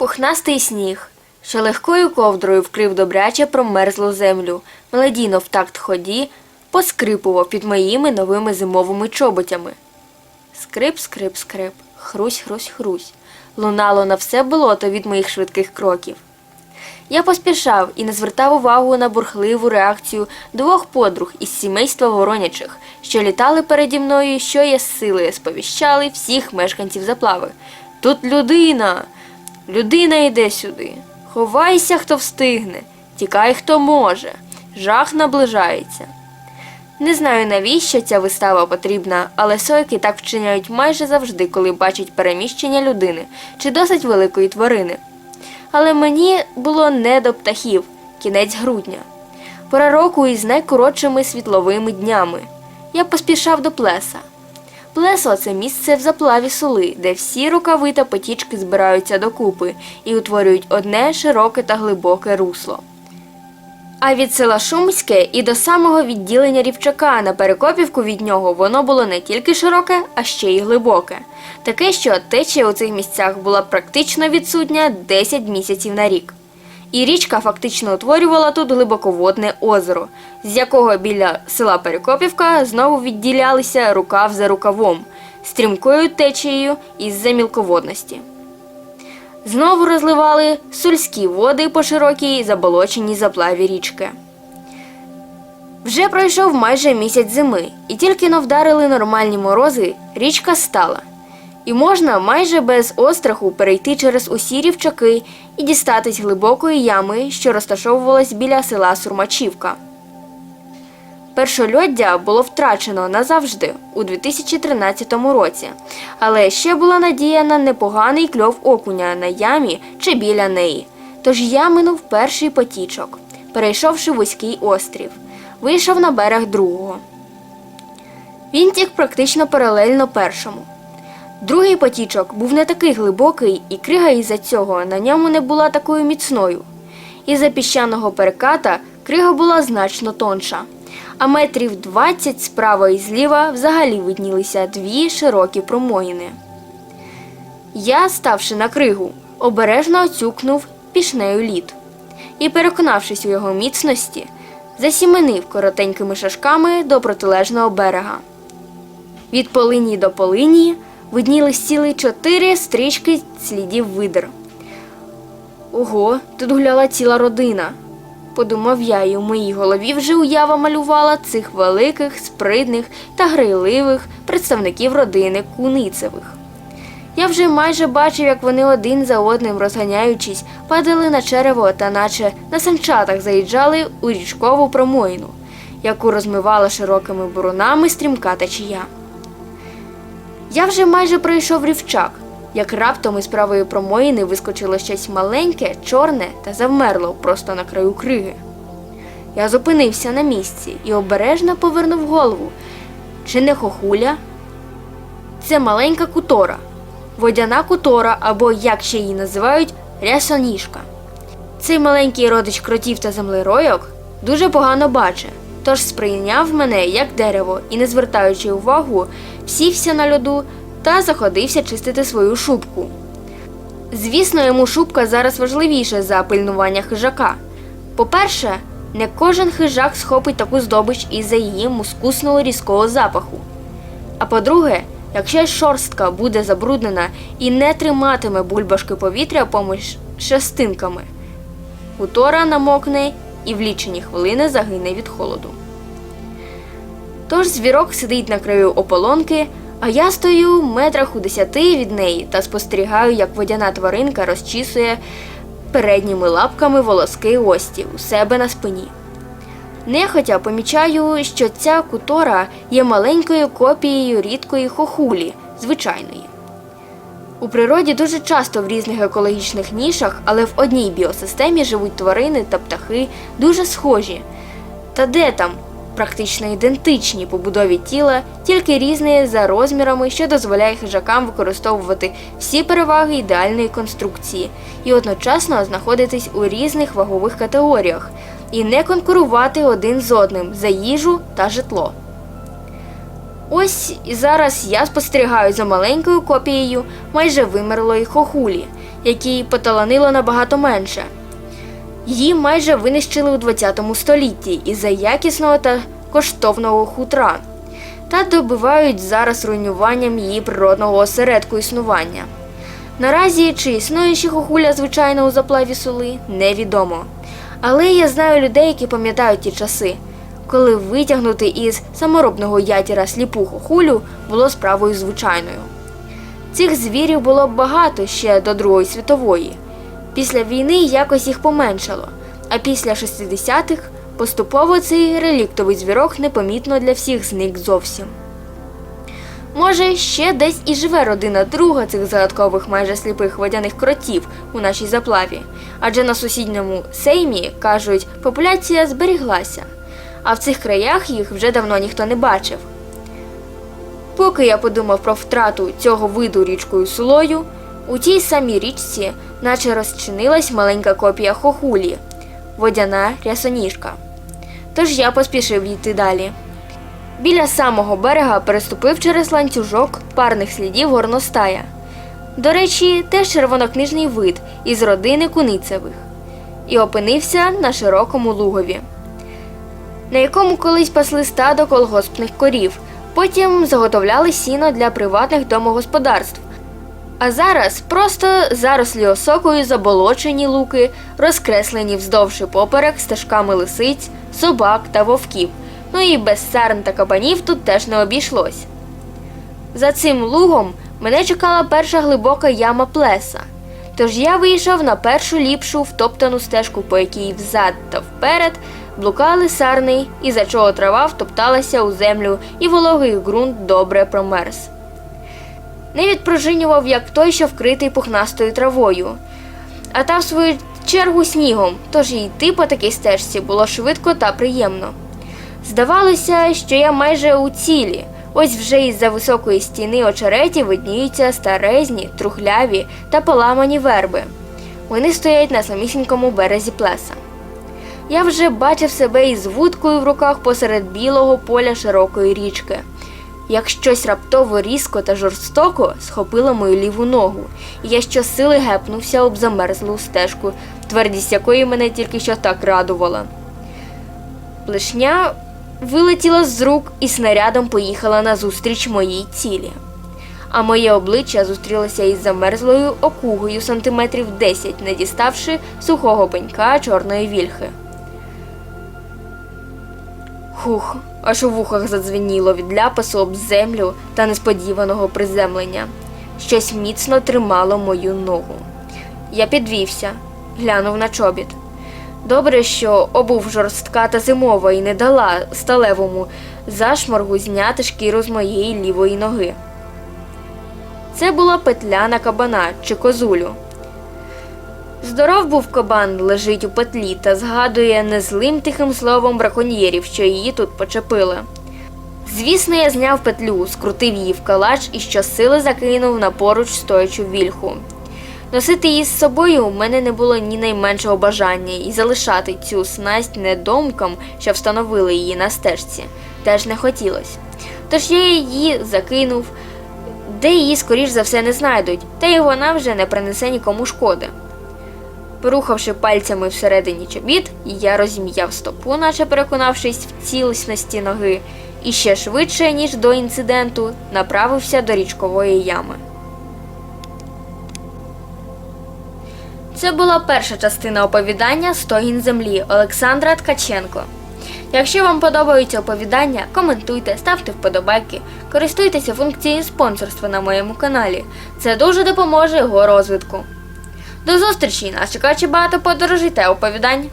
Пухнастий сніг, що легкою ковдрою вкрив добряче промерзлу землю, мелодійно в такт ході поскрипував під моїми новими зимовими чоботями. Скрип, скрип, скрип, хрусь, хрусь, хрусь. Лунало на все болото від моїх швидких кроків. Я поспішав і не звертав увагу на бурхливу реакцію двох подруг із сімейства воронячих, що літали переді мною, що з силою сповіщали всіх мешканців заплави. Тут людина! Людина йде сюди. Ховайся, хто встигне, тікай, хто може. Жах наближається. Не знаю, навіщо ця вистава потрібна, але сойки так вчиняють майже завжди, коли бачать переміщення людини чи досить великої тварини. Але мені було не до птахів, кінець грудня. Пора року із найкоротшими світловими днями. Я поспішав до плеса. Плесо це місце в заплаві соли, де всі рукави та потічки збираються докупи і утворюють одне широке та глибоке русло. А від села Шумське і до самого відділення рівчака на перекопівку від нього воно було не тільки широке, а ще й глибоке. Таке, що течія у цих місцях була практично відсутня 10 місяців на рік. І річка фактично утворювала тут глибоководне озеро, з якого біля села Перекопівка знову відділялися рукав за рукавом, стрімкою течією із-за мілководності. Знову розливали сульські води по широкій заболоченій заплаві річки. Вже пройшов майже місяць зими, і тільки но вдарили нормальні морози, річка стала. І можна майже без остраху перейти через усі рівчаки і дістатись глибокої ями, що розташовувалась біля села Сурмачівка. Першольоддя було втрачено назавжди у 2013 році, але ще була надія на непоганий кльов окуня на ямі чи біля неї. Тож я минув перший потічок, перейшовши вузький острів, вийшов на берег другого. Він тік практично паралельно першому. Другий потічок був не такий глибокий, і крига із-за цього на ньому не була такою міцною. Із-за піщаного переката крига була значно тонша, а метрів 20 справа і зліва взагалі виднілися дві широкі промоїни. Я, ставши на кригу, обережно оцюкнув пішнею лід і, переконавшись у його міцності, засіменив коротенькими шашками до протилежного берега. Від полинії до полинії виднілись цілі чотири стрічки слідів видр. Ого, тут гуляла ціла родина. Подумав я, і у моїй голові вже уява малювала цих великих, спритних та грайливих представників родини Куницевих. Я вже майже бачив, як вони один за одним, розганяючись, падали на черево та наче на санчатах заїжджали у річкову промоїну, яку розмивала широкими бурунами стрімка течія. Я вже майже пройшов рівчак, як раптом із правої промоїни вискочило щось маленьке, чорне та завмерло просто на краю криги. Я зупинився на місці і обережно повернув голову. Чи не хохуля? Це маленька кутора, водяна кутора або, як ще її називають, рясоніжка. Цей маленький родич кротів та землеройок дуже погано бачить, тож сприйняв мене як дерево і, не звертаючи увагу, сівся на льоду та заходився чистити свою шубку. Звісно, йому шубка зараз важливіша за пильнування хижака. По-перше, не кожен хижак схопить таку здобич із-за її мускусного різкого запаху. А по-друге, якщо шорстка буде забруднена і не триматиме бульбашки повітря поміж шестинками, хутора намокне і в лічені хвилини загине від холоду. Тож звірок сидить на краю ополонки, а я стою метрах у десяти від неї та спостерігаю, як водяна тваринка розчісує передніми лапками волоски остів у себе на спині. Нехотя помічаю, що ця кутора є маленькою копією рідкої хохулі, звичайної. У природі дуже часто в різних екологічних нішах, але в одній біосистемі живуть тварини та птахи дуже схожі. Та де там? Практично ідентичні по будові тіла, тільки різні за розмірами, що дозволяє хижакам використовувати всі переваги ідеальної конструкції і одночасно знаходитись у різних вагових категоріях і не конкурувати один з одним за їжу та житло. Ось і зараз я спостерігаю за маленькою копією майже вимерлої хохулі, якій поталанило набагато менше. Її майже винищили у 20 столітті із-за якісного та коштовного хутра та добивають зараз руйнуванням її природного осередку існування. Наразі чи існує ще хохуля звичайно у заплаві сули, невідомо. Але я знаю людей, які пам'ятають ті часи, коли витягнути із саморобного ятіра сліпу хохулю було справою звичайною. Цих звірів було багато ще до Другої світової. Після війни якось їх поменшало, а після 60-х поступово цей реліктовий звірок непомітно для всіх зник зовсім. Може, ще десь і живе родина друга цих загадкових майже сліпих водяних кротів у нашій заплаві, адже на сусідньому сеймі, кажуть, популяція зберіглася, а в цих краях їх вже давно ніхто не бачив. Поки я подумав про втрату цього виду річкою сулою, у тій самій річці наче розчинилась маленька копія хохулі водяна рясоніжка. Тож я поспішив йти далі. Біля самого берега переступив через ланцюжок парних слідів горностая. До речі, теж червонокнижний вид із родини куницевих, і опинився на широкому лугові, на якому колись пасли стадо колгоспних корів, потім заготовляли сіно для приватних домогосподарств. А зараз просто зарослі осокою заболочені луки, розкреслені вздовж і поперек стежками лисиць, собак та вовків. Ну і без сарн та кабанів тут теж не обійшлось. За цим лугом мене чекала перша глибока яма плеса. Тож я вийшов на першу ліпшу втоптану стежку, по якій взад та вперед блукали сарни, і за чого трава втопталася у землю, і вологий ґрунт добре промерз. Не відпружинював, як той, що вкритий пухнастою травою, а та в свою чергу снігом, тож і йти по такій стежці було швидко та приємно. Здавалося, що я майже у цілі. Ось вже із-за високої стіни очереті видніються старезні, трухляві та поламані верби. Вони стоять на самісінькому березі плеса. Я вже бачив себе із вудкою в руках посеред білого поля широкої річки. Як щось раптово різко та жорстоко схопило мою ліву ногу, і я щосили гепнувся об замерзлу стежку, твердість якої мене тільки що так радувала. Плешня вилетіла з рук і снарядом поїхала назустріч моїй цілі. А моє обличчя зустрілося із замерзлою окугою сантиметрів 10, не діставши сухого пенька чорної вільхи. Хух, аж у вухах задзвеніло від ляпасу об землю та несподіваного приземлення. Щось міцно тримало мою ногу. Я підвівся, глянув на чобіт. Добре, що обув жорстка та зимова і не дала сталевому зашморгу зняти шкіру з моєї лівої ноги. Це була петля на кабана чи козулю. Здоров був кабан, лежить у петлі та згадує незлим тихим словом браконьєрів, що її тут почепили. Звісно, я зняв петлю, скрутив її в калач і щосили закинув на поруч стоячу вільху. Носити її з собою у мене не було ні найменшого бажання, і залишати цю снасть недомкам, що встановили її на стежці, теж не хотілося. Тож я її закинув, де її, скоріш за все, не знайдуть, та й вона вже не принесе нікому шкоди. Порухавши пальцями всередині чобіт, я розім'яв стопу, наче переконавшись в цілісності ноги, і ще швидше, ніж до інциденту, направився до річкової ями. Це була перша частина оповідання Стогін землі Олександра Ткаченко. Якщо вам подобаються оповідання, коментуйте, ставте вподобайки, користуйтеся функцією спонсорства на моєму каналі. Це дуже допоможе його розвитку. До зустрічі! Нас чекає багато подорожей та оповідань.